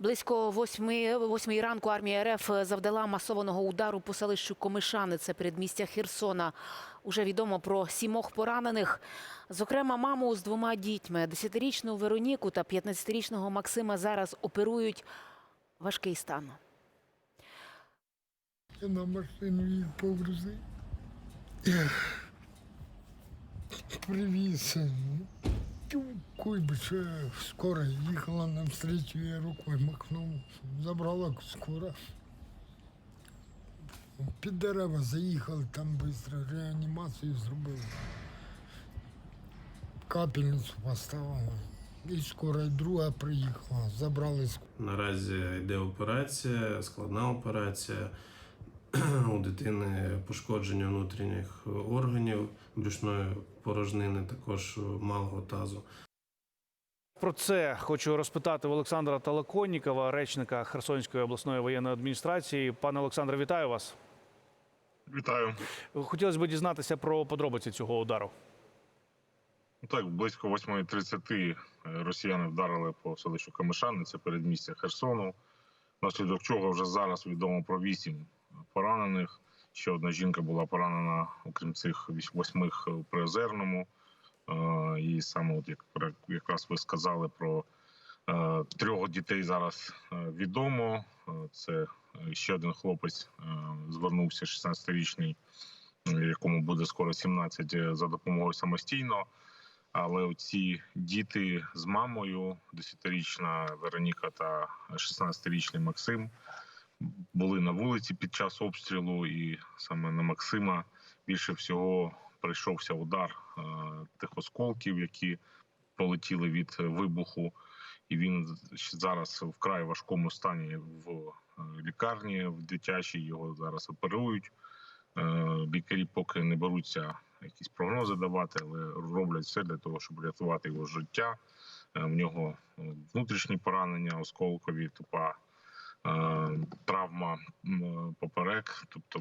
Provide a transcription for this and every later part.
Близько восьми, восьмої ранку армія РФ завдала масованого удару по селищу Комишани, це передмістя Херсона. Уже відомо про сімох поранених. Зокрема, маму з двома дітьми, 10-річну Вероніку та 15-річного Максима зараз оперують важкий стан. Я на машину їх погрузив. Привіз. Куйбич скоро їхала навстречу, я рукою махнув. Забрала скоро. Під дерева заїхали, там швидко реанімацію зробили. Капельницю поставили. І скоро і друга приїхала, забрали Наразі йде операція, складна операція. У дитини пошкодження внутрішніх органів, брюшної порожнини, також малого тазу. Про це хочу розпитати в Олександра Талаконнікова, речника Херсонської обласної воєнної адміністрації. Пане Олександре, вітаю вас. Вітаю. Хотілося б дізнатися про подробиці цього удару. Так, близько 8.30 росіяни вдарили по селищу Камишани, це передмістя Херсону. Наслідок чого вже зараз відомо про вісім поранених. Ще одна жінка була поранена, окрім цих восьмих у Приозерному. І саме, от як якраз ви сказали про е, трьох дітей зараз е, відомо. Е, Це ще один хлопець звернувся, 16-річний, е, якому буде скоро 17 е, за допомогою самостійно. Але ці діти з мамою, 10-річна Вероніка та 16-річний Максим, були на вулиці під час обстрілу, і саме на Максима більше всього прийшовся удар е, тих осколків, які полетіли від вибуху. І він зараз в край важкому стані в е, лікарні в дитячій. Його зараз оперують. Е, Лікарі поки не беруться якісь прогнози давати, але роблять все для того, щоб рятувати його життя. Е, В нього е, внутрішні поранення, осколкові, тупа е, травма м, поперек, тобто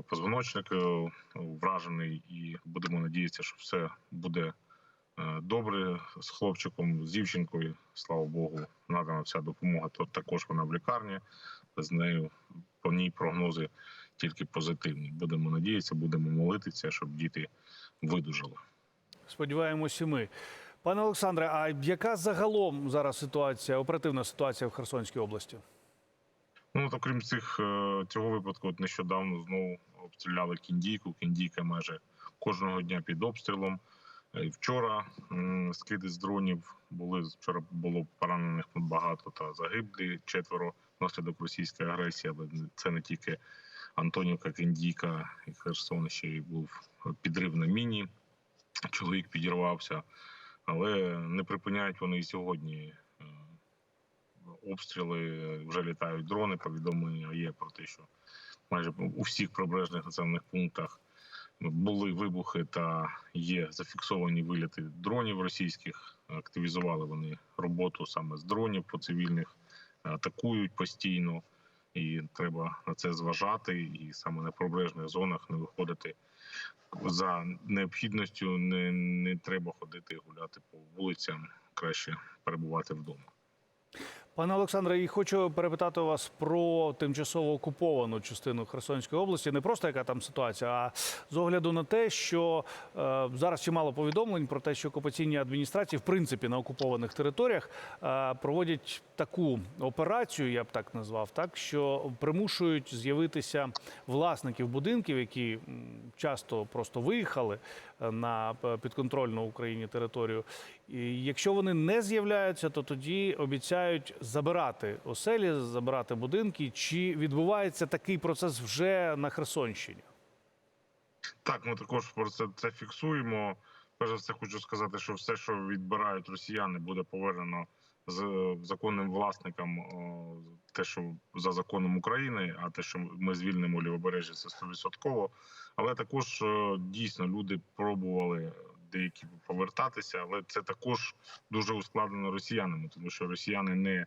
е, позвоночник е, вражений, і будемо надіятися, що все буде е, добре з хлопчиком, з дівчинкою. Слава Богу, надана вся допомога. То також вона в лікарні. З нею по ній прогнози тільки позитивні. Будемо надіятися, будемо молитися, щоб діти видужали. Сподіваємося, ми. Пане Олександре, а яка загалом зараз ситуація, оперативна ситуація в Херсонській області? Ну от окрім цих е, цього випадку, от нещодавно знову обстріляли кіндійку. Кіндійка майже кожного дня під обстрілом. Е, і Вчора скиди з дронів були вчора було поранених багато та загиблі четверо внаслідок російської агресії. Але це не тільки Антонівка, Кіндійка і Херсон, ще й був підрив на міні. Чоловік підірвався, але не припиняють вони і сьогодні. Обстріли, вже літають дрони. Повідомлення є про те, що майже у всіх прибережних населених пунктах були вибухи та є зафіксовані виліти дронів російських. Активізували вони роботу саме з дронів по цивільних, атакують постійно, і треба на це зважати. І саме на прибережних зонах не виходити за необхідністю. Не, не треба ходити гуляти по вулицям, краще перебувати вдома. Пане Олександре, і хочу перепитати вас про тимчасово окуповану частину Херсонської області. Не просто яка там ситуація, а з огляду на те, що е, зараз чимало повідомлень про те, що окупаційні адміністрації, в принципі, на окупованих територіях е, проводять таку операцію, я б так назвав, так що примушують з'явитися власників будинків, які часто просто виїхали е, на е, підконтрольну Україні територію. І якщо вони не з'являються, то тоді обіцяють забирати оселі, забирати будинки. Чи відбувається такий процес вже на Херсонщині? Так, ми також про це, це фіксуємо. Перш за все, хочу сказати, що все, що відбирають росіяни, буде повернено з законним власникам. Те, що за законом України, а те, що ми звільнимо лівобережжя, це 100%. Але також е, дійсно люди пробували деякі повертатися, але це також дуже ускладнено росіянами, тому що росіяни не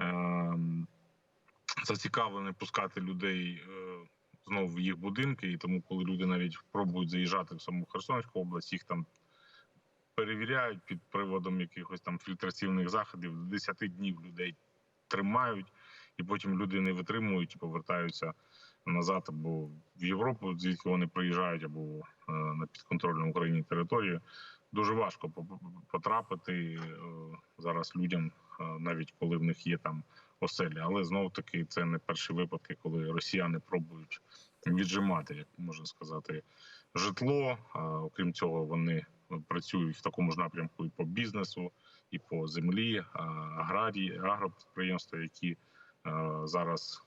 е, зацікавлені пускати людей. Е, знову в їх будинки, і тому, коли люди навіть пробують заїжджати в саму Херсонську область, їх там перевіряють під приводом якихось там фільтраційних заходів. До 10 днів людей тримають, і потім люди не витримують і повертаються назад або в Європу, звідки вони приїжджають, або е, на підконтрольну Україні територію. Дуже важко по- по- потрапити е, зараз людям, е, навіть коли в них є там оселі. Але знов таки це не перші випадки, коли росіяни пробують віджимати, як можна сказати, житло. Окрім цього, вони працюють в такому ж напрямку і по бізнесу, і по землі, аграрії, агропідприємства, які зараз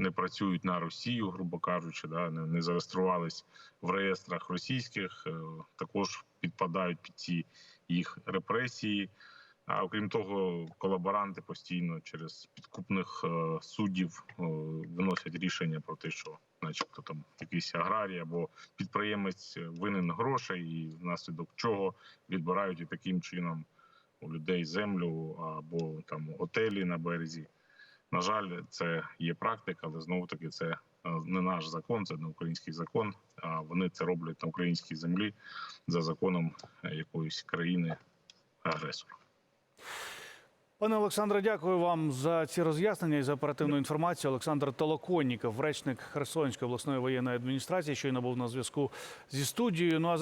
не працюють на Росію, грубо кажучи, да, не, не зареєструвались в реєстрах російських, е, також підпадають під ці їх репресії. А окрім того, колаборанти постійно через підкупних е, суддів е, виносять рішення про те, що, начебто, там якийсь аграрій або підприємець винен грошей, і внаслідок чого відбирають і таким чином у людей землю або там готелі на березі. На жаль, це є практика, але знову таки це е, не наш закон, це не український закон. А вони це роблять на українській землі за законом е, якоїсь країни агресора. Пане Олександре, дякую вам за ці роз'яснення і за оперативну інформацію. Олександр Толоконніков, речник Херсонської обласної воєнної адміністрації, щойно був на зв'язку зі студією. Ну а